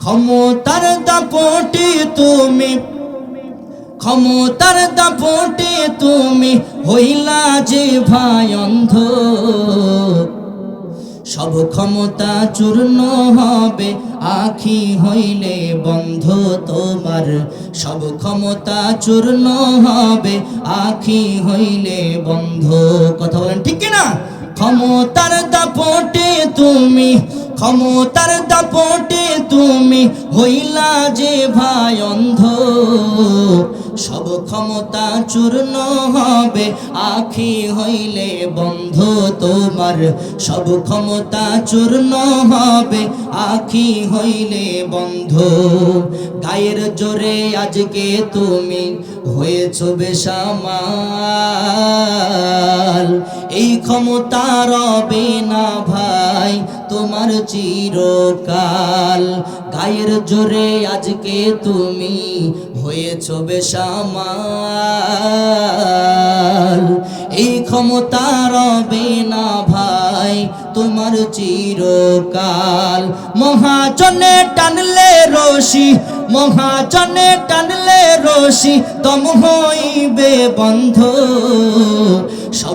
ক্ষমতার দাপটে তুমি, ক্ষমতার দাপটে তুমি হইলা যে ভাই অন্ধ। সব ক্ষমতা চূর্ণ হবে, আখি হইলে বন্ধ তোমার। সব ক্ষমতা চূর্ণ হবে, আখি হইলে বন্ধ। কথা বলেন ঠিক না ক্ষমতার দাপটে তুমি ক্ষমতার দাপটে তুমি হইলা যে ভাই অন্ধ। সব ক্ষমতা চূর্ণ হবে, আখি হইলে বন্ধ তোমার। সব ক্ষমতা চূর্ণ হবে, আখি হইলে বন্ধ। গায়ের জোরে আজকে তুমি হয়েছ বেসামাল। এই ক্ষমতা রবে না ভাই তোমার চিরকাল। গায়ের জোরে আজকে তুমি হয়েছ বেসামাল। এই ক্ষমতা রবে না ভাই তোমার চিরকাল। মহাজনে টানলে রশি, মহাজনে টানলে রশি তম হইবে বন্ধ।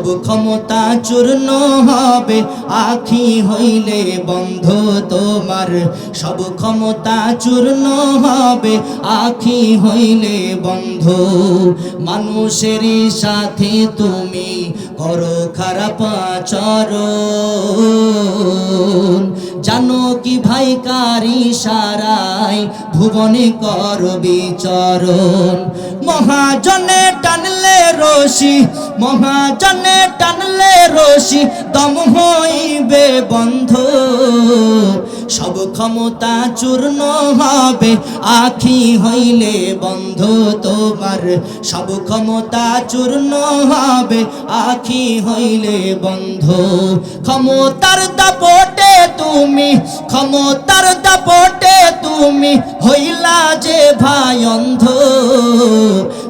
সব ক্ষমতা চূর্ণ হবে। আখি হইলে বন্ধ তোমার। সব ক্ষমতা চূর্ণ হবে। আখি হইলে বন্ধ। মানুষের সাথে তুমি করো খারাপ আচরণ। জানো কি ভাই কারি সারাই ভুবনে কর বিচরণ। মহাজনে টানলে রশি মহাজনে টানলে রশি দম হইবে বন্ধ। ক্ষমতা চূর্ণ হবে। আখি হইলে বন্ধ তোমার। সব ক্ষমতা চূর্ণ হবে। আখি হইলে বন্ধ। ক্ষমতার দাপটে তুমি, ক্ষমতার দাপটে তুমি হইলা যে ভাই অন্ধ।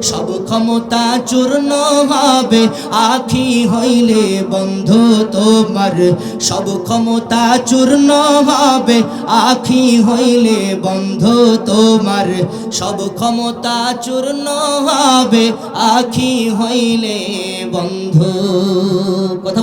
সব ক্ষমতা চূর্ণ হবে। আখি হইলে বন্ধ তোমার। সব ক্ষমতা চূর্ণ হবে। আখি হইলে বন্ধ তোমার সব ক্ষমতা চূর্ণ হবে। আখি হইলে বন্ধ কথা